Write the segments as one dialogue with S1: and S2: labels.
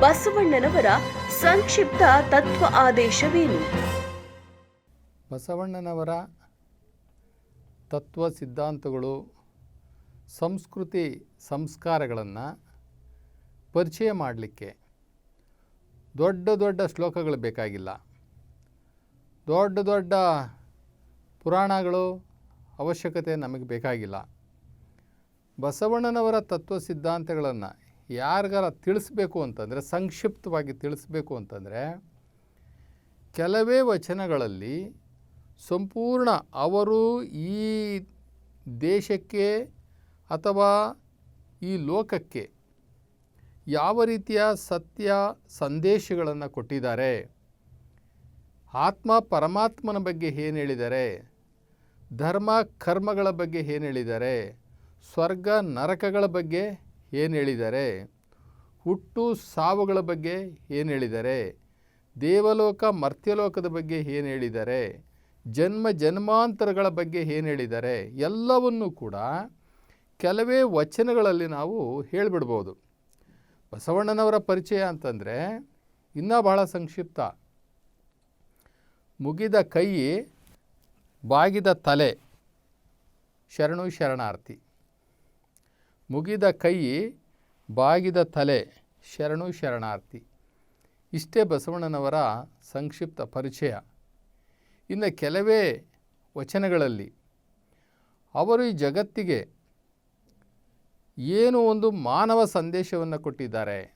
S1: ಬಸವಣ್ಣನವರ ಸಂಕ್ಷಿಪ್ತ ತತ್ವ ಆದೇಶವೇನು?
S2: ಬಸವಣ್ಣನವರ ತತ್ವ ಸಿದ್ಧಾಂತಗಳು ಸಂಸ್ಕೃತಿ ಸಂಸ್ಕಾರಗಳನ್ನು ಪರಿಚಯ ಮಾಡಲಿಕ್ಕೆ ದೊಡ್ಡ ದೊಡ್ಡ ಶ್ಲೋಕಗಳು ಬೇಕಾಗಿಲ್ಲ. ದೊಡ್ಡ ದೊಡ್ಡ ಪುರಾಣಗಳು ಅವಶ್ಯಕತೆ ನಮಗೆ ಬೇಕಾಗಿಲ್ಲ. ಬಸವಣ್ಣನವರ ತತ್ವ ಸಿದ್ಧಾಂತಗಳನ್ನು ಯಾರಿಗಾರ ತಿಳಿಸ್ಬೇಕು ಅಂತಂದರೆ, ಸಂಕ್ಷಿಪ್ತವಾಗಿ ತಿಳಿಸ್ಬೇಕು ಅಂತಂದರೆ, ಕೆಲವೇ ವಚನಗಳಲ್ಲಿ ಸಂಪೂರ್ಣ ಅವರು ಈ ದೇಶಕ್ಕೆ ಅಥವಾ ಈ ಲೋಕಕ್ಕೆ ಯಾವ ರೀತಿಯ ಸತ್ಯ ಸಂದೇಶಗಳನ್ನು ಕೊಟ್ಟಿದ್ದಾರೆ, ಆತ್ಮ ಪರಮಾತ್ಮನ ಬಗ್ಗೆ ಏನು ಹೇಳಿದ್ದಾರೆ, ಧರ್ಮ ಕರ್ಮಗಳ ಬಗ್ಗೆ ಏನು ಹೇಳಿದ್ದಾರೆ, ಸ್ವರ್ಗ ನರಕಗಳ ಬಗ್ಗೆ ಏನು ಹೇಳಿದ್ದಾರೆ ಹುಟ್ಟು ಸಾವುಗಳ ಬಗ್ಗೆ ಏನು ಹೇಳಿದ್ದಾರೆ ದೇವಲೋಕ ಮರ್ತ್ಯಲೋಕದ ಬಗ್ಗೆ ಏನು ಹೇಳಿದ್ದಾರೆ ಜನ್ಮ ಜನ್ಮಾಂತರಗಳ ಬಗ್ಗೆ ಏನು ಹೇಳಿದ್ದಾರೆ ಎಲ್ಲವನ್ನೂ ಕೂಡ ಕೆಲವೇ ವಚನಗಳಲ್ಲಿ ನಾವು ಹೇಳಿಬಿಡ್ಬೋದು. ಬಸವಣ್ಣನವರ ಪರಿಚಯ ಅಂತಂದರೆ, ಇನ್ನೂ ಬಹಳ ಸಂಕ್ಷಿಪ್ತ. ಮುಗಿದ ಕೈ ಬಾಗಿದ ತಲೆ, ಶರಣು ಶರಣಾರ್ಥಿ. ಮುಗಿದ ಕೈ, ಬಾಗಿದ ತಲೆ, ಶರಣು ಶರಣಾರ್ಥಿ. ಇಷ್ಟೇ ಬಸವಣ್ಣನವರ ಸಂಕ್ಷಿಪ್ತ ಪರಿಚಯ. ಇನ್ನು ಕೆಲವೇ ವಚನಗಳಲ್ಲಿ ಅವರು ಈ ಜಗತ್ತಿಗೆ ಏನು ಒಂದು ಮಾನವ ಸಂದೇಶವನ್ನು ಕೊಟ್ಟಿದ್ದಾರೆ.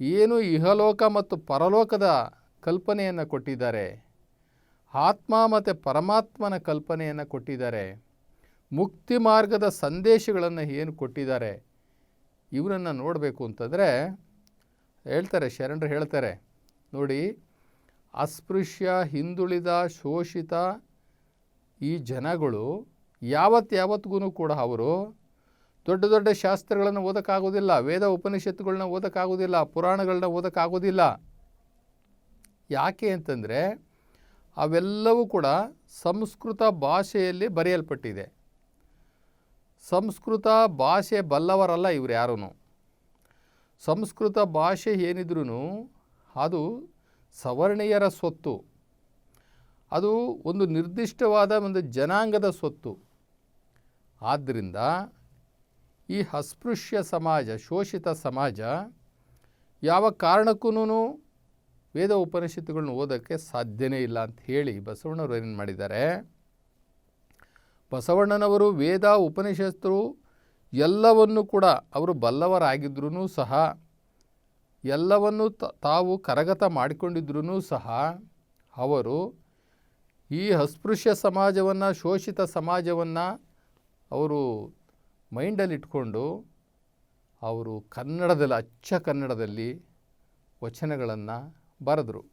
S2: ಏನು ಇಹಲೋಕ ಮತ್ತು ಪರಲೋಕದ ಕಲ್ಪನೆಯನ್ನು ಕೊಟ್ಟಿದ್ದಾರೆ. ಆತ್ಮ ಮತ್ತು ಪರಮಾತ್ಮನ ಕಲ್ಪನೆಯನ್ನು ಕೊಟ್ಟಿದ್ದಾರೆ. ಮುಕ್ತಿ ಮಾರ್ಗದ ಸಂದೇಶಗಳನ್ನು ಏನು ಕೊಟ್ಟಿದ್ದಾರೆ, ಇವರನ್ನು ನೋಡಬೇಕು ಅಂತಂದರೆ, ಹೇಳ್ತಾರೆ, ಶರಣರು ಹೇಳ್ತಾರೆ, ನೋಡಿ, ಅಸ್ಪೃಶ್ಯ, ಹಿಂದುಳಿದ, ಶೋಷಿತ ಈ ಜನಗಳು ಯಾವತ್ತು ಯಾವತ್ತಿಗೂ ಕೂಡ ಅವರು ದೊಡ್ಡ ದೊಡ್ಡ ಶಾಸ್ತ್ರಗಳನ್ನು ಓದೋಕ್ಕಾಗೋದಿಲ್ಲ, ವೇದ ಉಪನಿಷತ್ತುಗಳನ್ನ ಓದೋಕ್ಕಾಗೋದಿಲ್ಲ ಪುರಾಣಗಳನ್ನ ಓದೋಕ್ಕಾಗೋದಿಲ್ಲ. ಯಾಕೆ ಅಂತಂದರೆ, ಅವೆಲ್ಲವೂ ಕೂಡ ಸಂಸ್ಕೃತ ಭಾಷೆಯಲ್ಲಿ ಬರೆಯಲ್ಪಟ್ಟಿದೆ. ಸಂಸ್ಕೃತ ಭಾಷೆ ಬಲ್ಲವರಲ್ಲ ಇವರು ಯಾರೂ ಸಂಸ್ಕೃತ ಭಾಷೆ ಏನಿದ್ರೂ ಅದು ಸವರ್ಣೀಯರ ಸ್ವತ್ತು. ಅದು ಒಂದು ನಿರ್ದಿಷ್ಟವಾದ ಒಂದು ಜನಾಂಗದ ಸ್ವತ್ತು. ಆದ್ದರಿಂದ ಈ ಅಸ್ಪೃಶ್ಯ ಸಮಾಜ, ಶೋಷಿತ ಸಮಾಜ ಯಾವ ಕಾರಣಕ್ಕೂ ವೇದ ಉಪನಿಷತ್ತುಗಳನ್ನ ಓದೋಕ್ಕೆ ಸಾಧ್ಯನೇ ಇಲ್ಲ ಅಂತ ಹೇಳಿ ಬಸವಣ್ಣವರು ಏನು ಮಾಡಿದ್ದಾರೆ ಬಸವಣ್ಣನವರು ವೇದ ಉಪನಿಷತ್ತು ಎಲ್ಲವನ್ನು ಕೂಡ ಅವರು ಬಲ್ಲವರಾಗಿದ್ರೂ ಸಹ, ಎಲ್ಲವನ್ನು ತಾವು ಕರಗತ ಮಾಡಿಕೊಂಡಿದ್ರೂ ಸಹ ಅವರು ಈ ಅಸ್ಪೃಶ್ಯ ಸಮಾಜವನ್ನು, ಶೋಷಿತ ಸಮಾಜವನ್ನು ಅವರು ಮೈಂಡಲ್ಲಿಟ್ಕೊಂಡು ಅವರು ಕನ್ನಡದಲ್ಲಿ, ಅಚ್ಚ ಕನ್ನಡದಲ್ಲಿ ವಚನಗಳನ್ನು ಬರೆದರು.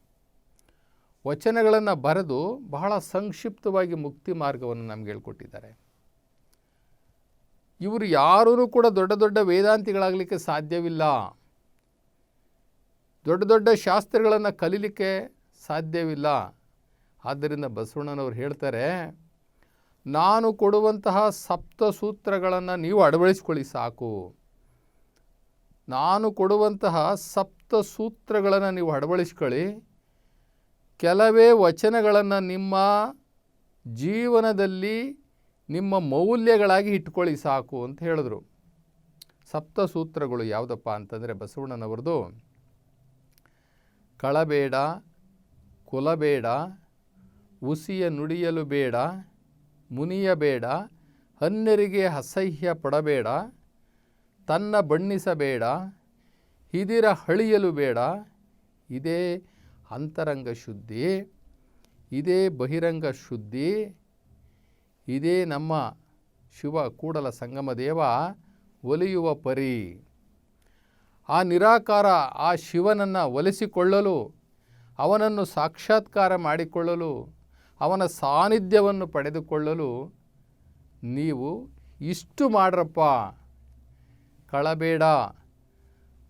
S2: ವಚನಗಳನ್ನು ಬರೆದು ಬಹಳ ಸಂಕ್ಷಿಪ್ತವಾಗಿ ಮುಕ್ತಿ ಮಾರ್ಗವನ್ನು ನಮ್ಗೆ ಹೇಳ್ಕೊಟ್ಟಿದ್ದಾರೆ. ಇವರು ಯಾರೂ ಕೂಡ ದೊಡ್ಡ ದೊಡ್ಡ ವೇದಾಂತಿಗಳಾಗಲಿಕ್ಕೆ ಸಾಧ್ಯವಿಲ್ಲ. ದೊಡ್ಡ ದೊಡ್ಡ ಶಾಸ್ತ್ರಗಳನ್ನು ಕಲೀಲಿಕ್ಕೆ ಸಾಧ್ಯವಿಲ್ಲ. ಆದ್ದರಿಂದ ಬಸವಣ್ಣನವರು ಹೇಳ್ತಾರೆ, ನಾನು ಕೊಡುವಂತಹ ಸಪ್ತ ಸೂತ್ರಗಳನ್ನು ನೀವು ಅಳವಡಿಸ್ಕೊಳ್ಳಿ ಸಾಕು. ನಾನು ಕೊಡುವಂತಹ ಸಪ್ತ ಸೂತ್ರಗಳನ್ನು ನೀವು ಅಳವಡಿಸ್ಕೊಳ್ಳಿ ಕೆಲವೇ ವಚನಗಳನ್ನು ನಿಮ್ಮ ಜೀವನದಲ್ಲಿ ನಿಮ್ಮ ಮೌಲ್ಯಗಳಾಗಿ ಇಟ್ಕೊಳ್ಳಿ ಸಾಕು ಅಂತ ಹೇಳಿದ್ರು. ಸಪ್ತಸೂತ್ರಗಳು ಯಾವುದಪ್ಪ ಅಂತಂದರೆ ಬಸವಣ್ಣನವ್ರದ್ದು, ಕಳಬೇಡ, ಕುಲಬೇಡ, ಉಸಿಯ ನುಡಿಯಲು ಬೇಡ, ಮುನಿಯಬೇಡ, ಹನ್ನೆರಿಗೆ ಅಸಹ್ಯ ಪಡಬೇಡ, ತನ್ನ ಬಣ್ಣಿಸಬೇಡ, ಹಿದಿರ ಹಳಿಯಲು ಬೇಡ, ಇದೇ ಅಂತರಂಗ ಶುದ್ಧಿ, ಇದೇ ಬಹಿರಂಗ ಶುದ್ಧಿ, ಇದೇ ನಮ್ಮ ಶಿವ ಕೂಡಲ ಸಂಗಮ ದೇವ ಒಲಿಯುವ ಪರಿ. ಆ ನಿರಾಕಾರ ಆ ಶಿವನನ್ನು ಒಲಿಸಿಕೊಳ್ಳಲು, ಅವನನ್ನು ಸಾಕ್ಷಾತ್ಕಾರ ಮಾಡಿಕೊಳ್ಳಲು, ಅವನ ಸಾನ್ನಿಧ್ಯವನ್ನು ಪಡೆದುಕೊಳ್ಳಲು ನೀವು ಇಷ್ಟು ಮಾಡ್ರಪ್ಪ. ಕಳಬೇಡ.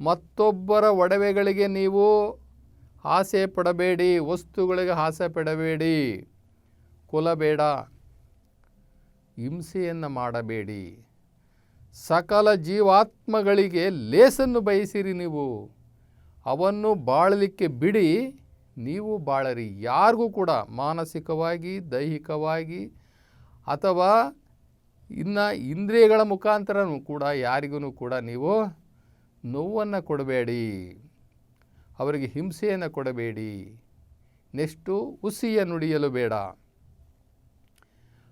S2: ಮತ್ತೊಬ್ಬರ ಒಡವೆಗಳಿಗೆ ನೀವು ಆಸೆ ಪಡಬೇಡಿ, ವಸ್ತುಗಳಿಗೆ ಆಸೆ ಪಡಬೇಡಿ. ಕೊಲಬೇಡ ಹಿಂಸೆಯನ್ನು ಮಾಡಬೇಡಿ. ಸಕಲ ಜೀವಾತ್ಮಗಳಿಗೆ ಲೇಸನ್ನು ಬಯಸಿರಿ ನೀವು. ಅವನ್ನು ಬಾಳಲಿಕ್ಕೆ ಬಿಡಿ. ನೀವು ಬಾಳರಿ. ಯಾರಿಗೂ ಕೂಡ ಮಾನಸಿಕವಾಗಿ, ದೈಹಿಕವಾಗಿ ಅಥವಾ ಇನ್ನು ಇಂದ್ರಿಯಗಳ ಮುಖಾಂತರನೂ ಕೂಡ ಯಾರಿಗೂ ಕೂಡ ನೀವು ನೋವನ್ನು ಕೊಡಬೇಡಿ. ಅವರಿಗೆ ಹಿಂಸೆಯನ್ನು ಕೊಡಬೇಡಿ. ನೆಷ್ಟು ಹುಸಿಯ ನುಡಿಯಲು ಬೇಡ.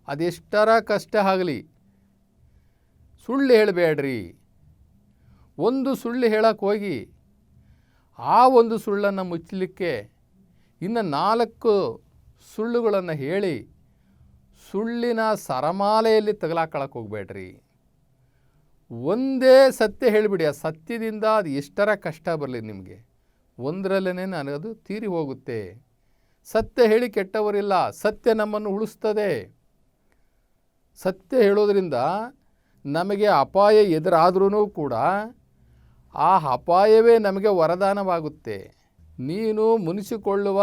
S2: ಅದೆಷ್ಟರ ಕಷ್ಟ ಆಗಲಿ. ಸುಳ್ಳು ಹೇಳಬೇಡ್ರಿ. ಒಂದು ಸುಳ್ಳು ಹೇಳಕ್ಕೆ ಹೋಗಿ, ಆ ಒಂದು ಸುಳ್ಳನ್ನು ಮುಚ್ಚಲಿಕ್ಕೆ ಇನ್ನು ನಾಲ್ಕು ಸುಳ್ಳುಗಳನ್ನು ಹೇಳಿ ಸುಳ್ಳಿನ ಸರಮಾಲೆಯಲ್ಲಿ ತಗಲಾಕೊಳಕ್ಕೆ ಹೋಗಬೇಡ್ರಿ. ಒಂದೇ ಸತ್ಯ ಹೇಳಿಬಿಡಿ, ಆ ಸತ್ಯದಿಂದ ಅದು ಎಷ್ಟರ ಕಷ್ಟ ಬರಲಿ ನಿಮಗೆ. ಒಂದರಲ್ಲೇ ನನಗದು ತೀರಿ ಹೋಗುತ್ತೆ. ಸತ್ಯ ಹೇಳಿ ಕೆಟ್ಟವರಿಲ್ಲ, ಸತ್ಯ ನಮ್ಮನ್ನು ಉಳಿಸ್ತದೆ. ಸತ್ಯ ಹೇಳೋದ್ರಿಂದ ನಮಗೆ ಅಪಾಯ ಎದುರಾದ್ರೂ ಕೂಡ ಆ ಅಪಾಯವೇ ನಮಗೆ ವರದಾನವಾಗುತ್ತೆ. ನೀನು ಮುನಿಸಿಕೊಳ್ಳುವ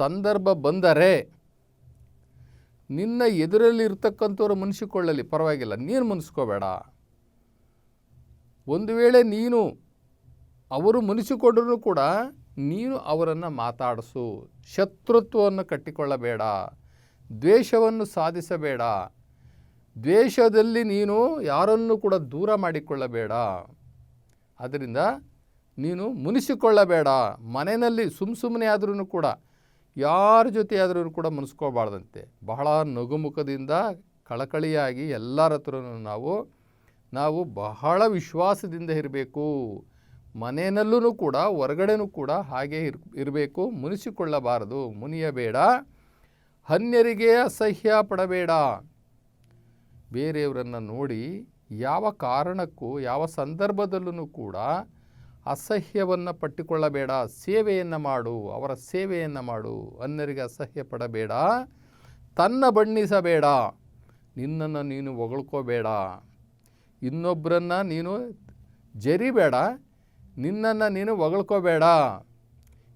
S2: ಸಂದರ್ಭ ಬಂದರೆ ನಿನ್ನ ಎದುರಲ್ಲಿ ಇರ್ತಕ್ಕಂಥವ್ರು ಮುನಿಸಿಕೊಳ್ಳಲಿ, ಪರವಾಗಿಲ್ಲ, ನೀನು ಮುನಿಸ್ಕೋಬೇಡ. ಒಂದು ವೇಳೆ ನೀನು ಅವರು ಮುನಿಸಿಕೊಂಡ್ರೂ ಕೂಡ ನೀನು ಅವರನ್ನು ಮಾತಾಡಿಸು. ಶತ್ರುತ್ವವನ್ನು ಕಟ್ಟಿಕೊಳ್ಳಬೇಡ. ದ್ವೇಷವನ್ನು ಸಾಧಿಸಬೇಡ. ದ್ವೇಷದಲ್ಲಿ ನೀನು ಯಾರನ್ನು ಕೂಡ ದೂರ ಮಾಡಿಕೊಳ್ಳಬೇಡ. ಅದರಿಂದ ನೀನು ಮುನಿಸಿಕೊಳ್ಳಬೇಡ. ಮನೆಯಲ್ಲಿ ಸುಮ್ಮ ಸುಮ್ಮನೆ ಆದ್ರೂ ಕೂಡ, ಯಾರ ಜೊತೆ ಆದ್ರೂ ಕೂಡ ಮುನಿಸ್ಕೋಬಾರ್ದಂತೆ. ಬಹಳ ನಗುಮುಖದಿಂದ ಕಳಕಳಿಯಾಗಿ ಎಲ್ಲರ ಹತ್ರನೂ ನಾವು ನಾವು ಬಹಳ ವಿಶ್ವಾಸದಿಂದ ಇರಬೇಕು. ಮನೆಯಲ್ಲೂ ಕೂಡ, ಹೊರಗಡೆನೂ ಕೂಡ ಹಾಗೆ ಇರ್, ಇರಬೇಕು. ಮುನಿಸಿಕೊಳ್ಳಬಾರದು. ಮುನಿಯಬೇಡ. ಅನ್ಯರಿಗೆ ಅಸಹ್ಯ ಪಡಬೇಡ. ಬೇರೆಯವರನ್ನು ನೋಡಿ ಯಾವ ಕಾರಣಕ್ಕೂ, ಯಾವ ಸಂದರ್ಭದಲ್ಲೂ ಕೂಡ ಅಸಹ್ಯವನ್ನು ಪಟ್ಟಿಕೊಳ್ಳಬೇಡ. ಸೇವೆಯನ್ನು ಮಾಡು. ಅವರ ಸೇವೆಯನ್ನು ಮಾಡು. ಅನ್ಯರಿಗೆ ಅಸಹ್ಯ ಪಡಬೇಡ. ತನ್ನ ಬಣ್ಣಿಸಬೇಡ. ನಿನ್ನನ್ನು ನೀನು ಹೊಗಳ್ಕೋಬೇಡ. ಇನ್ನೊಬ್ಬರನ್ನು ನೀನು ಜರಿಬೇಡ. ನಿನ್ನನ್ನು ನೀನು ಹೊಗಳ್ಕೋಬೇಡ.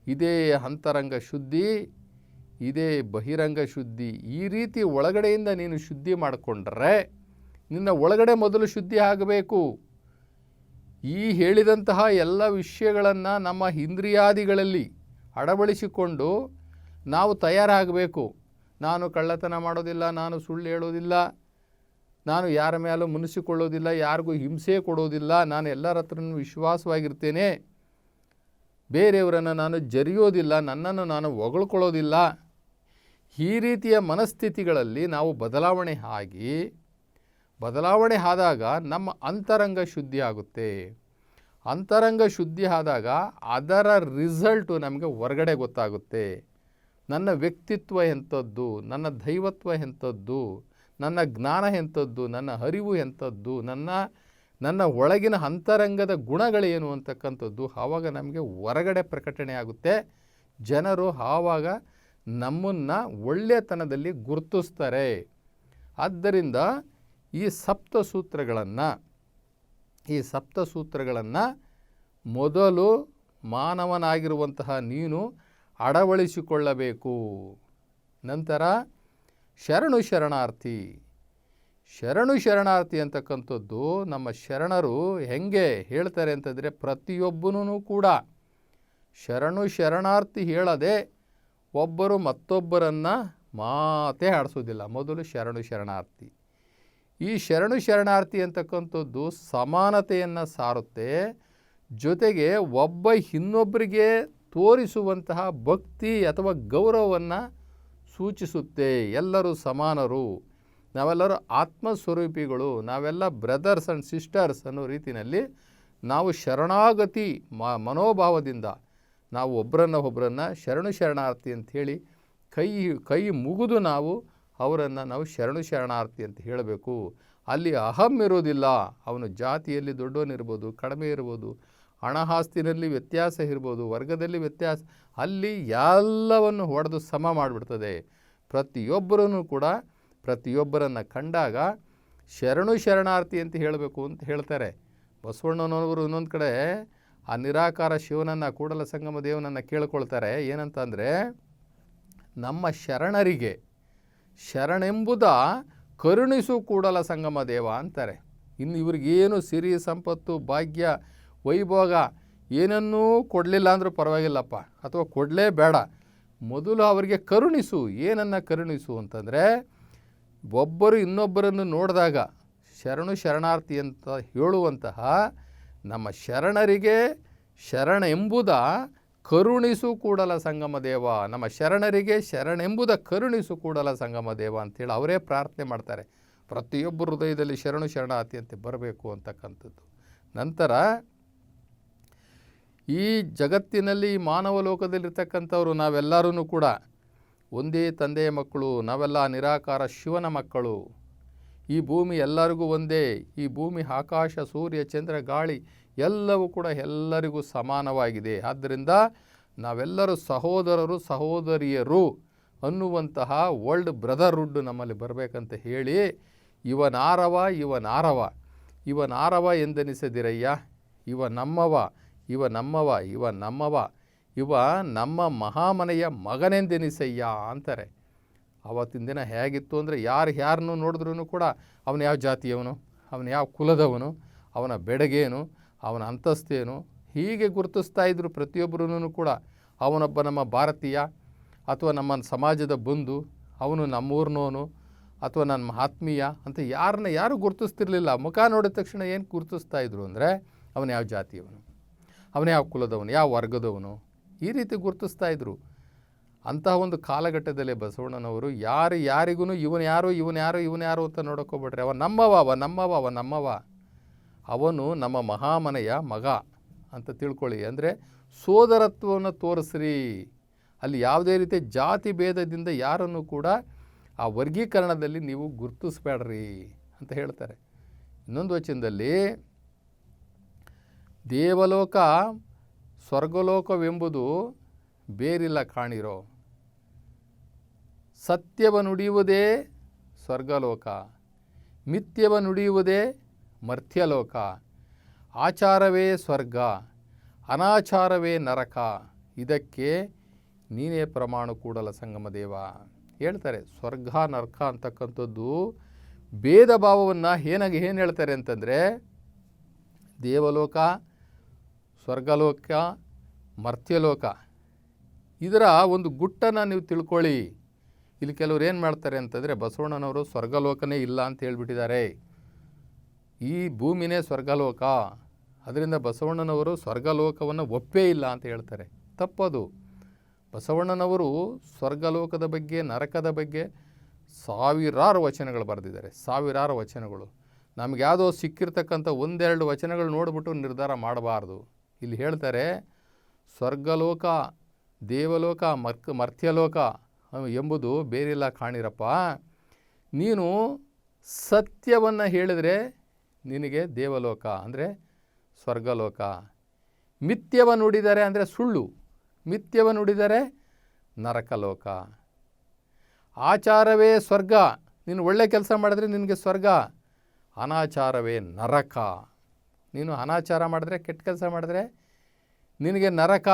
S2: ಇದೇ ಅಂತರಂಗ ಶುದ್ಧಿ, ಇದೇ ಬಹಿರಂಗ ಶುದ್ಧಿ. ಈ ರೀತಿ ಒಳಗಡೆಯಿಂದ ನೀನು ಶುದ್ಧಿ ಮಾಡಿಕೊಂಡ್ರೆ ನಿನ್ನ ಒಳಗಡೆ ಮೊದಲು ಶುದ್ಧಿ ಆಗಬೇಕು. ಈ ಹೇಳಿದಂತಹ ಎಲ್ಲ ವಿಷಯಗಳನ್ನು ನಮ್ಮ ಇಂದ್ರಿಯಾದಿಗಳಲ್ಲಿ ಅಳವಡಿಸಿಕೊಂಡು ನಾವು ತಯಾರಾಗಬೇಕು. ನಾನು ಕಳ್ಳತನ ಮಾಡೋದಿಲ್ಲ, ನಾನು ಸುಳ್ಳು ಹೇಳೋದಿಲ್ಲ ನಾನು ಯಾರ ಮೇಲೂ ಮುನಿಸಿಕೊಳ್ಳೋದಿಲ್ಲ ಯಾರಿಗೂ ಹಿಂಸೆ ಕೊಡೋದಿಲ್ಲ, ನಾನು ಎಲ್ಲರ ಹತ್ರನೂ ವಿಶ್ವಾಸವಾಗಿರ್ತೇನೆ. ಬೇರೆಯವರನ್ನು ನಾನು ಜರಿಯೋದಿಲ್ಲ, ನನ್ನನ್ನು ನಾನು ಹೊಗಳ್ಕೊಳ್ಳೋದಿಲ್ಲ. ಈ ರೀತಿಯ ಮನಸ್ಥಿತಿಗಳಲ್ಲಿ ನಾವು ಬದಲಾವಣೆ ಆಗಿ, ಬದಲಾವಣೆ ಆದಾಗ ನಮ್ಮ ಅಂತರಂಗ ಶುದ್ಧಿ ಆಗುತ್ತೆ. ಅಂತರಂಗ ಶುದ್ಧಿ ಆದಾಗ ಅದರ ರಿಸಲ್ಟು ನಮಗೆ ಹೊರಗಡೆ ಗೊತ್ತಾಗುತ್ತೆ. ನನ್ನ ವ್ಯಕ್ತಿತ್ವ ಎಂಥದ್ದು, ನನ್ನ ದೈವತ್ವ ಎಂಥದ್ದು ನನ್ನ ಜ್ಞಾನ ಎಂಥದ್ದು, ನನ್ನ ಅರಿವು ಎಂಥದ್ದು, ನನ್ನ ನನ್ನ ಒಳಗಿನ ಅಂತರಂಗದ ಗುಣಗಳೇನು ಅಂತಕ್ಕಂಥದ್ದು ಆವಾಗ ನಮಗೆ ಹೊರಗಡೆ ಪ್ರಕಟಣೆ ಆಗುತ್ತೆ. ಜನರು ಆವಾಗ ನಮ್ಮನ್ನು ಒಳ್ಳೆಯತನದಲ್ಲಿ ಗುರುತಿಸ್ತಾರೆ. ಆದ್ದರಿಂದ ಈ ಸಪ್ತ ಸೂತ್ರಗಳನ್ನು ಈ ಸಪ್ತ ಸೂತ್ರಗಳನ್ನು ಮೊದಲು ಮಾನವನಾಗಿರುವಂತಹ ನೀನು ಅಳವಡಿಸಿಕೊಳ್ಳಬೇಕು ನಂತರ ಶರಣು ಶರಣಾರ್ಥಿ. ಶರಣು ಶರಣಾರ್ಥಿ ಅಂತಕ್ಕಂಥದ್ದು ನಮ್ಮ ಶರಣರು ಹೆಂಗೆ ಹೇಳ್ತಾರೆ ಅಂತಂದರೆ ಪ್ರತಿಯೊಬ್ಬನೂ ಕೂಡ ಶರಣು ಶರಣಾರ್ಥಿ ಹೇಳದೆ ಒಬ್ಬರು ಮತ್ತೊಬ್ಬರನ್ನು ಮಾತೇ ಆಡಿಸೋದಿಲ್ಲ. ಮೊದಲು ಶರಣು ಶರಣಾರ್ಥಿ. ಈ ಶರಣು ಶರಣಾರ್ಥಿ ಅಂತಕ್ಕಂಥದ್ದು ಸಮಾನತೆಯನ್ನು ಸಾರುತ್ತೆ. ಜೊತೆಗೆ ಒಬ್ಬ ಇನ್ನೊಬ್ಬರಿಗೆ ತೋರಿಸುವಂತಹ ಭಕ್ತಿ ಅಥವಾ ಗೌರವವನ್ನು ಸೂಚಿಸುತ್ತೆ, ಎಲ್ಲರೂ ಸಮಾನರು. ನಾವೆಲ್ಲರೂ ಆತ್ಮಸ್ವರೂಪಿಗಳು, ನಾವೆಲ್ಲ ಬ್ರದರ್ಸ್ ಆ್ಯಂಡ್ ಸಿಸ್ಟರ್ಸ್ ಅನ್ನೋ ರೀತಿಯಲ್ಲಿ ನಾವು ಶರಣಾಗತಿ ಮ, ಮನೋಭಾವದಿಂದ ನಾವು ಒಬ್ಬರನ್ನ ಒಬ್ಬರನ್ನು ಶರಣು ಶರಣಾರ್ಥಿ ಅಂಥೇಳಿ ಕೈ ಕೈ ಮುಗಿದು ನಾವು ಅವರನ್ನು ನಾವು ಶರಣು ಶರಣಾರ್ಥಿ ಅಂತ ಹೇಳಬೇಕು. ಅಲ್ಲಿ ಅಹಂ ಇರೋದಿಲ್ಲ. ಅವನು ಜಾತಿಯಲ್ಲಿ ದೊಡ್ಡವನಿರ್ಬೋದು, ಕಡಿಮೆ ಇರ್ಬೋದು ಹಣಹಾಸ್ತಿನಲ್ಲಿ ವ್ಯತ್ಯಾಸ ಇರ್ಬೋದು, ವರ್ಗದಲ್ಲಿ ವ್ಯತ್ಯಾಸ, ಅಲ್ಲಿ ಎಲ್ಲವನ್ನು ಹೊಡೆದು ಸಮ ಮಾಡಿಬಿಡ್ತದೆ. ಪ್ರತಿಯೊಬ್ಬರೂ ಕೂಡ, ಪ್ರತಿಯೊಬ್ಬರನ್ನು ಕಂಡಾಗ ಶರಣು ಶರಣಾರ್ಥಿ ಅಂತ ಹೇಳಬೇಕು ಅಂತ ಹೇಳ್ತಾರೆ. ಬಸವಣ್ಣನವರು ಇನ್ನೊಂದು ಕಡೆ, ಆ ನಿರಾಕಾರ ಶಿವನನ್ನು, ಕೂಡಲ ಸಂಗಮ ದೇವನನ್ನು ಕೇಳ್ಕೊಳ್ತಾರೆ. ಏನಂತಂದರೆ, ನಮ್ಮ ಶರಣರಿಗೆ, ಶರಣೆಂಬುದ ಕರುಣಿಸು ಕೂಡಲ ಸಂಗಮ ದೇವ ಅಂತಾರೆ. ಇನ್ನು ಇವ್ರಿಗೇನು ಸಿರಿ, ಸಂಪತ್ತು, ಭಾಗ್ಯ ವೈಭೋಗ ಏನನ್ನೂ ಕೊಡಲಿಲ್ಲ ಅಂದರೂ ಪರವಾಗಿಲ್ಲಪ್ಪ. ಅಥವಾ ಕೊಡಲೇ ಬೇಡ. ಮೊದಲು ಅವರಿಗೆ ಕರುಣಿಸು. ಏನನ್ನು ಕರುಣಿಸು ಅಂತಂದರೆ, ಒಬ್ಬರು ಇನ್ನೊಬ್ಬರನ್ನು ನೋಡಿದಾಗ ಶರಣು ಶರಣಾರ್ಥಿ ಅಂತ ಹೇಳುವಂತಹ ನಮ್ಮ ಶರಣರಿಗೆ ಶರಣ ಎಂಬುದ ಕರುಣಿಸು ಕೂಡಲ ಸಂಗಮ ದೇವ. ನಮ್ಮ ಶರಣರಿಗೆ ಶರಣೆಂಬುದ ಕರುಣಿಸು ಕೂಡಲ ಸಂಗಮ ದೇವ ಅಂತೇಳಿ ಅವರೇ ಪ್ರಾರ್ಥನೆ ಮಾಡ್ತಾರೆ. ಪ್ರತಿಯೊಬ್ಬರ ಹೃದಯದಲ್ಲಿ ಶರಣು ಶರಣಾರ್ಥಿ ಅಂತ ಬರಬೇಕು ಅಂತಕ್ಕಂಥದ್ದು. ನಂತರ ಈ ಜಗತ್ತಿನಲ್ಲಿ ಮಾನವ ಲೋಕದಲ್ಲಿರ್ತಕ್ಕಂಥವ್ರು ನಾವೆಲ್ಲರೂ ಕೂಡ ಒಂದೇ ತಂದೆಯ ಮಕ್ಕಳು, ನಾವೆಲ್ಲ ನಿರಾಕಾರ ಶಿವನ ಮಕ್ಕಳು. ಈ ಭೂಮಿ ಎಲ್ಲರಿಗೂ ಒಂದೇ, ಈ ಭೂಮಿ ಆಕಾಶ, ಸೂರ್ಯ, ಚಂದ್ರ, ಗಾಳಿ ಎಲ್ಲವೂ ಕೂಡ ಎಲ್ಲರಿಗೂ ಸಮಾನವಾಗಿದೆ. ಆದ್ದರಿಂದ ನಾವೆಲ್ಲರೂ ಸಹೋದರರು, ಸಹೋದರಿಯರು ಅನ್ನುವಂತಹ ವರ್ಲ್ಡ್ ಬ್ರದರ್ಹುಡ್ ನಮ್ಮಲ್ಲಿ ಬರಬೇಕಂತ ಹೇಳಿ, ಇವನಾರವ ಇವನಾರವ. ಇವನಾರವ ಎಂದೆನಿಸದಿರಯ್ಯ, ಇವ ನಮ್ಮವ. ಇವ ನಮ್ಮವ ಇವ ನಮ್ಮವ, ಇವ ನಮ್ಮ ಮಹಾಮನೆಯ ಮಗನೆಂದೆನಿಸಯ್ಯ ಅಂತಾರೆ. ಆವತ್ತಿನ ದಿನ ಹೇಗಿತ್ತು ಅಂದರೆ ಯಾರು ಯಾರನ್ನು ನೋಡಿದ್ರೂ ಕೂಡ ಅವನು ಯಾವ ಜಾತಿಯವನು, ಅವನು ಯಾವ ಕುಲದವನು, ಅವನ ಬೆಡಗೇನು, ಅವನ ಅಂತಸ್ತೇನು, ಹೀಗೆ ಗುರುತಿಸ್ತಾ ಇದ್ದರು ಪ್ರತಿಯೊಬ್ಬರೂ ಕೂಡ. ಅವನೊಬ್ಬ ನಮ್ಮ ಭಾರತೀಯ ಅಥವಾ ನಮ್ಮ ಸಮಾಜದ ಬಂಧು, ಅವನು ನಮ್ಮೂರಿನವನು ಅಥವಾ ನನ್ನ ಆತ್ಮೀಯ ಅಂತ ಯಾರನ್ನ ಯಾರು ಗುರುತಿಸ್ತಿರ್ಲಿಲ್ಲ. ಮುಖ ನೋಡಿದ ತಕ್ಷಣ ಏನು ಗುರುತಿಸ್ತಾ ಇದ್ರು ಅಂದರೆ ಅವನು ಯಾವ ಜಾತಿಯವನು. ಅವನು ಯಾವ ಕುಲದವನು, ಯಾವ ವರ್ಗದವನು? ಈ ರೀತಿ ಗುರುತಿಸ್ತಾ ಇದ್ದರು ಅಂತಹ ಒಂದು ಕಾಲಘಟ್ಟದಲ್ಲಿ ಬಸವಣ್ಣನವರು ಯಾರು ಯಾರಿಗೂ ಇವನು ಯಾರು ಇವನು ಯಾರು ಇವನು ಯಾರು ಅಂತ ನೋಡೋಕೋಬೇಡ್ರಿ ಅವ ನಮ್ಮವ ಅವ ನಮ್ಮವ ಅವ ನಮ್ಮವ. ಅವನು ನಮ್ಮ ಮಹಾಮನೆಯ ಮಗ ಅಂತ ತಿಳ್ಕೊಳ್ಳಿ. ಅಂದರೆ ಸೋದರತ್ವವನ್ನು ತೋರಿಸ್ರಿ. ಅಲ್ಲಿ ಯಾವುದೇ ರೀತಿ ಜಾತಿ ಭೇದದಿಂದ ಯಾರನ್ನು ಕೂಡ ಆ ವರ್ಗೀಕರಣದಲ್ಲಿ ನೀವು ಗುರುತಿಸ್ಬೇಡ್ರಿ ಅಂತ ಹೇಳ್ತಾರೆ. ಇನ್ನೊಂದು ವಚನದಲ್ಲಿ ದೇವಲೋಕ, ಸ್ವರ್ಗಲೋಕವೆಂಬುದು ಬೇರಿಲ್ಲ ಕಾಣಿರೋ. ಸತ್ಯವ ನುಡಿಯುವುದೇ ಸ್ವರ್ಗಲೋಕ, ಮಿಥ್ಯವ ನುಡಿಯುವುದೇ ಮರ್ತ್ಯಲೋಕ. ಆಚಾರವೇ ಸ್ವರ್ಗ, ಅನಾಚಾರವೇ ನರಕ, ಇದಕ್ಕೆ ನೀನೇ ಪ್ರಮಾಣ ಕೂಡಲ ಸಂಗಮದೇವ ಹೇಳ್ತಾರೆ, ಸ್ವರ್ಗ, ನರಕ ಅಂತಕ್ಕಂಥದ್ದು ಭೇದ ಭಾವವನ್ನು ಏನಾಗಿ ಏನು ಹೇಳ್ತಾರೆ ಅಂತಂದರೆ, ದೇವಲೋಕ ಸ್ವರ್ಗಲೋಕ, ಮರ್ತ್ಯಲೋಕ. ಇದರ ಒಂದು ಗುಟ್ಟನ್ನು ನೀವು ತಿಳ್ಕೊಳ್ಳಿ. ಇಲ್ಲಿ ಕೆಲವ್ರು ಏನು ಮಾಡ್ತಾರೆ ಅಂತಂದರೆ ಬಸವಣ್ಣನವರು ಸ್ವರ್ಗಲೋಕನೇ ಇಲ್ಲ ಅಂತ ಹೇಳ್ಬಿಟ್ಟಿದ್ದಾರೆ. ಈ ಭೂಮಿನೇ ಸ್ವರ್ಗಲೋಕ. ಅದರಿಂದ ಬಸವಣ್ಣನವರು ಸ್ವರ್ಗಲೋಕವನ್ನು ಒಪ್ಪೇ ಇಲ್ಲ ಅಂತ ಹೇಳ್ತಾರೆ. ತಪ್ಪದು. ಬಸವಣ್ಣನವರು ಸ್ವರ್ಗಲೋಕದ ಬಗ್ಗೆ, ನರಕದ ಬಗ್ಗೆ ಸಾವಿರಾರು ವಚನಗಳು ಬರೆದಿದ್ದಾರೆ. ಸಾವಿರಾರು ವಚನಗಳು. ನಮಗೆ ಯಾವುದೋ ಸಿಕ್ಕಿರ್ತಕ್ಕಂಥ ಒಂದೆರಡು ವಚನಗಳು ನೋಡಿಬಿಟ್ಟು ನಿರ್ಧಾರ ಮಾಡಬಾರ್ದು. ಇಲ್ಲಿ ಹೇಳ್ತಾರೆ, ಸ್ವರ್ಗಲೋಕ, ದೇವಲೋಕ, ಮರ್ಕ, ಮರ್ತ್ಯಲೋಕ ಎಂಬುದು ಬೇರೆಲ್ಲ ಕಾಣಿರಪ್ಪ. ನೀನು ಸತ್ಯವನ್ನು ಹೇಳಿದರೆ ನಿನಗೆ ದೇವಲೋಕ ಅಂದರೆ ಸ್ವರ್ಗಲೋಕ. ಮಿಥ್ಯವ ನುಡಿದರೆ ಅಂದರೆ ಸುಳ್ಳು. ಮಿಥ್ಯವ ನುಡಿದರೆ ನರಕಲೋಕ. ಆಚಾರವೇ ಸ್ವರ್ಗ. ನೀನು ಒಳ್ಳೆ ಕೆಲಸ ಮಾಡಿದ್ರೆ ನಿನಗೆ ಸ್ವರ್ಗ. ಅನಾಚಾರವೇ ನರಕ. ನೀನು ಅನಾಚಾರ ಮಾಡಿದ್ರೆ, ಕೆಟ್ಟ ಕೆಲಸ ಮಾಡಿದ್ರೆ ನಿನಗೆ ನರಕ.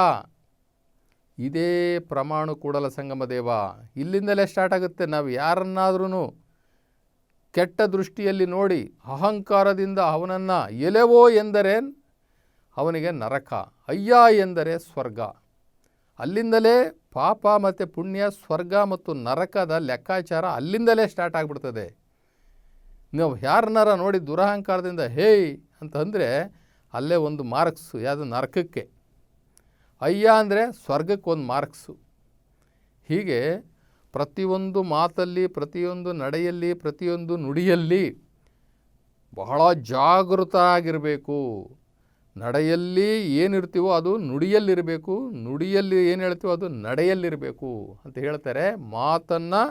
S2: ಇದೇ ಪ್ರಮಾಣ ಕೂಡಲ ಸಂಗಮ ದೇವ. ಇಲ್ಲಿಂದಲೇ ಸ್ಟಾರ್ಟ್ ಆಗುತ್ತೆ. ನಾವು ಯಾರನ್ನಾದ್ರೂ ಕೆಟ್ಟ ದೃಷ್ಟಿಯಲ್ಲಿ ನೋಡಿ ಅಹಂಕಾರದಿಂದ ಅವನನ್ನು ಎಲೆವೋ ಎಂದರೆ ಅವನಿಗೆ ನರಕ. ಅಯ್ಯ ಎಂದರೆ ಸ್ವರ್ಗ. ಅಲ್ಲಿಂದಲೇ ಪಾಪ ಮತ್ತು ಪುಣ್ಯ, ಸ್ವರ್ಗ ಮತ್ತು ನರಕದ ಲೆಕ್ಕಾಚಾರ ಅಲ್ಲಿಂದಲೇ ಸ್ಟಾರ್ಟ್ ಆಗಿಬಿಡ್ತದೆ. ನಾವು ಯಾರನ್ನಾರ ನೋಡಿ ದುರಹಂಕಾರದಿಂದ, ಹೇಯ್ ಅಂತಂದರೆ ಅಲ್ಲೇ ಒಂದು ಮಾರ್ಕ್ಸು, ಯಾವುದು ನರಕಕ್ಕೆ. ಅಯ್ಯ ಅಂದರೆ ಸ್ವರ್ಗಕ್ಕೆ ಒಂದು ಮಾರ್ಕ್ಸು. ಹೀಗೆ ಪ್ರತಿಯೊಂದು ಮಾತಲ್ಲಿ, ಪ್ರತಿಯೊಂದು ನಡೆಯಲ್ಲಿ, ಪ್ರತಿಯೊಂದು ನುಡಿಯಲ್ಲಿ ಬಹಳ ಜಾಗೃತ ಆಗಿರಬೇಕು ನಡೆಯಲ್ಲಿ ಏನಿರ್ತೀವೋ ಅದು ನುಡಿಯಲ್ಲಿರಬೇಕು. ನುಡಿಯಲ್ಲಿ ಏನು ಹೇಳ್ತೀವೋ ಅದು ನಡೆಯಲ್ಲಿರಬೇಕು ಅಂತ ಹೇಳ್ತಾರೆ. ಮಾತನ್ನು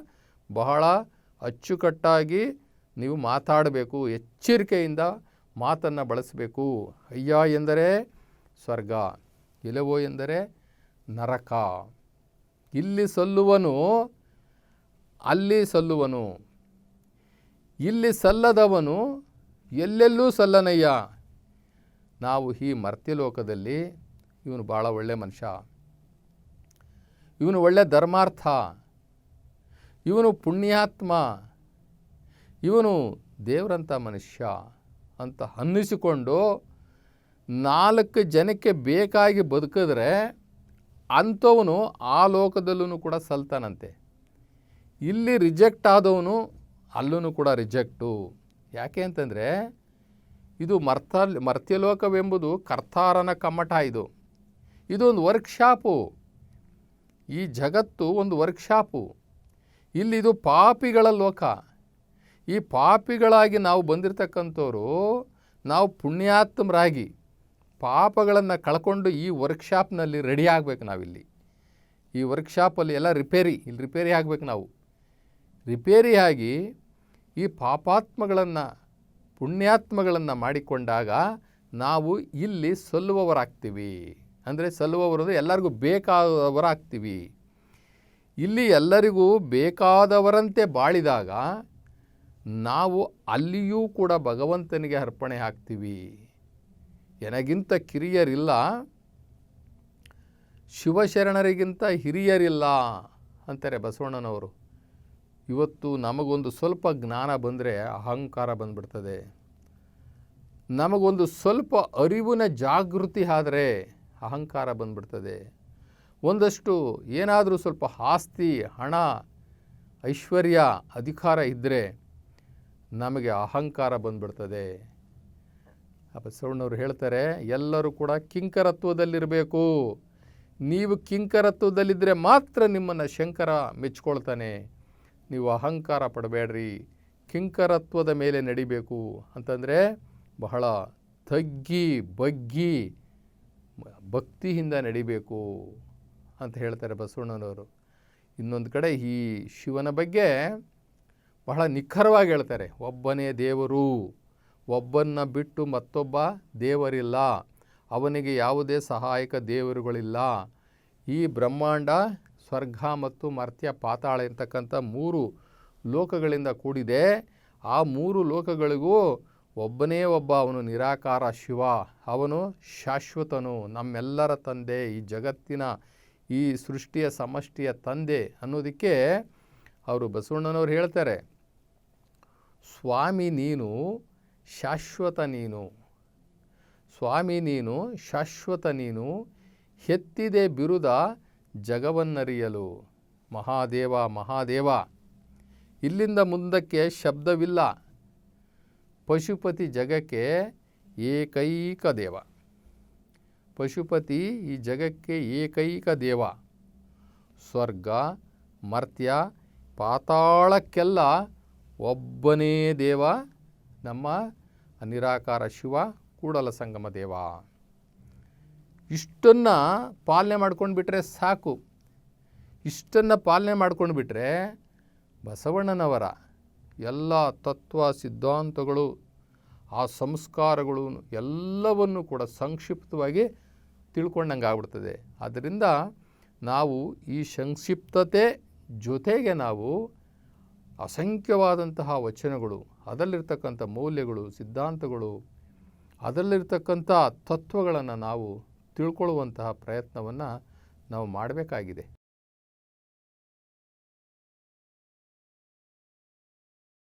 S2: ಬಹಳ ಅಚ್ಚುಕಟ್ಟಾಗಿ ನೀವು ಮಾತಾಡಬೇಕು. ಎಚ್ಚರಿಕೆಯಿಂದ ಮಾತನ್ನು ಬಳಸಬೇಕು. ಅಯ್ಯ ಎಂದರೆ ಸ್ವರ್ಗ ಎಲವೋ ಎಂದರೆ ನರಕ. ಇಲ್ಲಿ ಸಲ್ಲುವನು, ಅಲ್ಲಿ ಸಲ್ಲುವನು. ಇಲ್ಲಿ ಸಲ್ಲದವನು, ಎಲ್ಲೆಲ್ಲೂ ಸಲ್ಲನಯ್ಯ. ನಾವು ಈ ಮರ್ತ್ಯಲೋಕದಲ್ಲಿ ಇವನು ಭಾಳ ಒಳ್ಳೆ ಮನುಷ್ಯ. ಇವನು ಒಳ್ಳೆ ಧರ್ಮಾರ್ಥ. ಇವನು ಪುಣ್ಯಾತ್ಮ. ಇವನು ದೇವರಂಥ ಮನುಷ್ಯ. ಅಂತ ಅನ್ನಿಸಿಕೊಂಡು ನಾಲ್ಕು ಜನಕ್ಕೆ ಬೇಕಾಗಿ ಬದುಕಿದ್ರೆ ಅಂಥವನು ಆ ಲೋಕದಲ್ಲೂ ಕೂಡ ಸಲ್ತಾನಂತೆ. ಇಲ್ಲಿ ರಿಜೆಕ್ಟ್ ಆದವನು ಅಲ್ಲೂ ಕೂಡ ರಿಜೆಕ್ಟು. ಯಾಕೆ ಅಂತಂದರೆ ಇದು ಮರ್ತ ಮರ್ತ್ಯಲೋಕವೆಂಬುದು ಕರ್ತಾರನ ಕಮ್ಮಟ ಇದು. ಇದು ಒಂದು ವರ್ಕ್ಶಾಪು. ಈ ಜಗತ್ತು ಒಂದು ವರ್ಕ್ಶಾಪು. ಇಲ್ಲಿದು ಪಾಪಿಗಳ ಲೋಕ. ಈ ಪಾಪಿಗಳಾಗಿ ನಾವು ಬಂದಿರತಕ್ಕಂಥವ್ರು, ನಾವು ಪುಣ್ಯಾತ್ಮರಾಗಿ ಪಾಪಗಳನ್ನು ಕಳ್ಕೊಂಡು ಈ ವರ್ಕ್ಶಾಪ್ನಲ್ಲಿ ರೆಡಿ ಆಗಬೇಕು ನಾವಿಲ್ಲಿ. ಈ ವರ್ಕ್ಶಾಪಲ್ಲಿ ಎಲ್ಲ ರಿಪೇರಿ, ಇಲ್ಲಿ ರಿಪೇರಿ ಆಗಬೇಕು ನಾವು. ರಿಪೇರಿಯಾಗಿ ಈ ಪಾಪಾತ್ಮಗಳನ್ನು, ಪುಣ್ಯಾತ್ಮಗಳನ್ನು ಮಾಡಿಕೊಂಡಾಗ ನಾವು ಇಲ್ಲಿ ಸಲ್ಲುವವರಾಗ್ತೀವಿ. ಅಂದರೆ ಸಲ್ಲುವವರು ಎಲ್ಲರಿಗೂ ಬೇಕಾದವರಾಗ್ತೀವಿ. ಇಲ್ಲಿ ಎಲ್ಲರಿಗೂ ಬೇಕಾದವರಂತೆ ಬಾಳಿದಾಗ ನಾವು ಅಲ್ಲಿಯೂ ಕೂಡ ಭಗವಂತನಿಗೆ ಅರ್ಪಣೆ ಹಾಕ್ತೀವಿ. ನನಗಿಂತ ಕಿರಿಯರಿಲ್ಲ. ಶಿವಶರಣರಿಗಿಂತ ಹಿರಿಯರಿಲ್ಲ ಅಂತಾರೆ ಬಸವಣ್ಣನವರು. ಇವತ್ತು ನಮಗೊಂದು ಸ್ವಲ್ಪ ಜ್ಞಾನ ಬಂದರೆ ಅಹಂಕಾರ ಬಂದ್ಬಿಡ್ತದೆ. ನಮಗೊಂದು ಸ್ವಲ್ಪ ಅರಿವಿನ ಜಾಗೃತಿ ಆದರೆ ಅಹಂಕಾರ ಬಂದ್ಬಿಡ್ತದೆ. ಒಂದಷ್ಟು ಏನಾದರೂ ಸ್ವಲ್ಪ ಆಸ್ತಿ, ಹಣ, ಐಶ್ವರ್ಯ, ಅಧಿಕಾರ ಇದ್ದರೆ ನಮಗೆ ಅಹಂಕಾರ ಬಂದ್ಬಿಡ್ತದೆ. ಬಸವಣ್ಣವ್ರು ಹೇಳ್ತಾರೆ, ಎಲ್ಲರೂ ಕೂಡ ಕಿಂಕರತ್ವದಲ್ಲಿರಬೇಕು. ನೀವು ಕಿಂಕರತ್ವದಲ್ಲಿದ್ದರೆ ಮಾತ್ರ ನಿಮ್ಮನ್ನು ಶಂಕರ ಮೆಚ್ಕೊಳ್ತಾನೆ. ನೀವು ಅಹಂಕಾರ ಪಡಬೇಡ್ರಿ, ಕಿಂಕರತ್ವದ ಮೇಲೆ ನಡಿಬೇಕು ಅಂತಂದರೆ ಬಹಳ ತಗ್ಗಿ ಬಗ್ಗಿ ಭಕ್ತಿಯಿಂದ ನಡಿಬೇಕು ಅಂತ ಹೇಳ್ತಾರೆ ಬಸವಣ್ಣನವರು. ಇನ್ನೊಂದು ಕಡೆ ಈ ಶಿವನ ಬಗ್ಗೆ ಬಹಳ ನಿಖರವಾಗಿ ಹೇಳ್ತಾರೆ, ಒಬ್ಬನೇ ದೇವರು, ಒಬ್ಬನ್ನ ಬಿಟ್ಟು ಮತ್ತೊಬ್ಬ ದೇವರಿಲ್ಲ, ಅವನಿಗೆ ಯಾವುದೇ ಸಹಾಯಕ ದೇವರುಗಳಿಲ್ಲ. ಈ ಬ್ರಹ್ಮಾಂಡ, ಸ್ವರ್ಗ ಮತ್ತು ಮರ್ತ್ಯ ಪಾತಾಳ ಇರ್ತಕ್ಕಂಥ ಮೂರು ಲೋಕಗಳಿಂದ ಕೂಡಿದೆ. ಆ ಮೂರು ಲೋಕಗಳಿಗೂ ಒಬ್ಬನೇ ಒಬ್ಬ ಅವನು ನಿರಾಕಾರ ಶಿವ, ಅವನು ಶಾಶ್ವತನು, ನಮ್ಮೆಲ್ಲರ ತಂದೆ, ಈ ಜಗತ್ತಿನ ಈ ಸೃಷ್ಟಿಯ ಸಮಷ್ಟಿಯ ತಂದೆ ಅನ್ನೋದಕ್ಕೆ ಅವರು ಬಸವಣ್ಣನವರು ಹೇಳ್ತಾರೆ. ಸ್ವಾಮಿ ನೀನು ಶಾಶ್ವತ ನೀನು. ಸ್ವಾಮಿ ನೀನು ಶಾಶ್ವತ ನೀನು. ಹೆತ್ತಿದೆ ಬಿರುದ ಜಗವನ್ನರಿಯಲು. ಮಹಾದೇವ ಮಹಾದೇವ. ಇಲ್ಲಿಂದ ಮುಂದಕ್ಕೆ ಶಬ್ದವಿಲ್ಲ. ಪಶುಪತಿ ಜಗಕ್ಕೆ ಏಕೈಕ ದೇವ. ಪಶುಪತಿ ಈ ಜಗಕ್ಕೆ ಏಕೈಕ ದೇವ. ಸ್ವರ್ಗ, ಮರ್ತ್ಯ, ಪಾತಾಳಕ್ಕೆಲ್ಲ ಒಬ್ಬನೇ ದೇವ, ನಮ್ಮ ನಿರಾಕಾರ ಶಿವ, ಕೂಡಲ ಸಂಗಮ ದೇವ. ಇಷ್ಟನ್ನು ಪಾಲನೆ ಮಾಡ್ಕೊಂಡು ಬಿಟ್ಟರೆ ಸಾಕು. ಇಷ್ಟನ್ನು ಪಾಲನೆ ಮಾಡ್ಕೊಂಡು ಬಿಟ್ಟರೆ ಬಸವಣ್ಣನವರ ಎಲ್ಲ ತತ್ವ, ಸಿದ್ಧಾಂತಗಳು, ಆ ಸಂಸ್ಕಾರಗಳು ಎಲ್ಲವನ್ನು ಕೂಡ ಸಂಕ್ಷಿಪ್ತವಾಗಿ ತಿಳ್ಕೊಂಡಂಗೆ ಆಗ್ಬಿಡ್ತದೆ. ಆದ್ದರಿಂದ ನಾವು ಈ ಸಂಕ್ಷಿಪ್ತತೆ ಜೊತೆಗೆ ನಾವು ಅಸಂಖ್ಯವಾದಂತಹ ವಚನಗಳು ಅದರಲ್ಲಿರ್ತಕ್ಕಂಥ ಮೌಲ್ಯಗಳು ಸಿದ್ಧಾಂತಗಳು ಅದರಲ್ಲಿರ್ತಕ್ಕಂಥ ತತ್ವಗಳನ್ನು ನಾವು ತಿಳ್ಕೊಳ್ಳುವಂತಹ ಪ್ರಯತ್ನವನ್ನು ನಾವು ಮಾಡಬೇಕಾಗಿದೆ.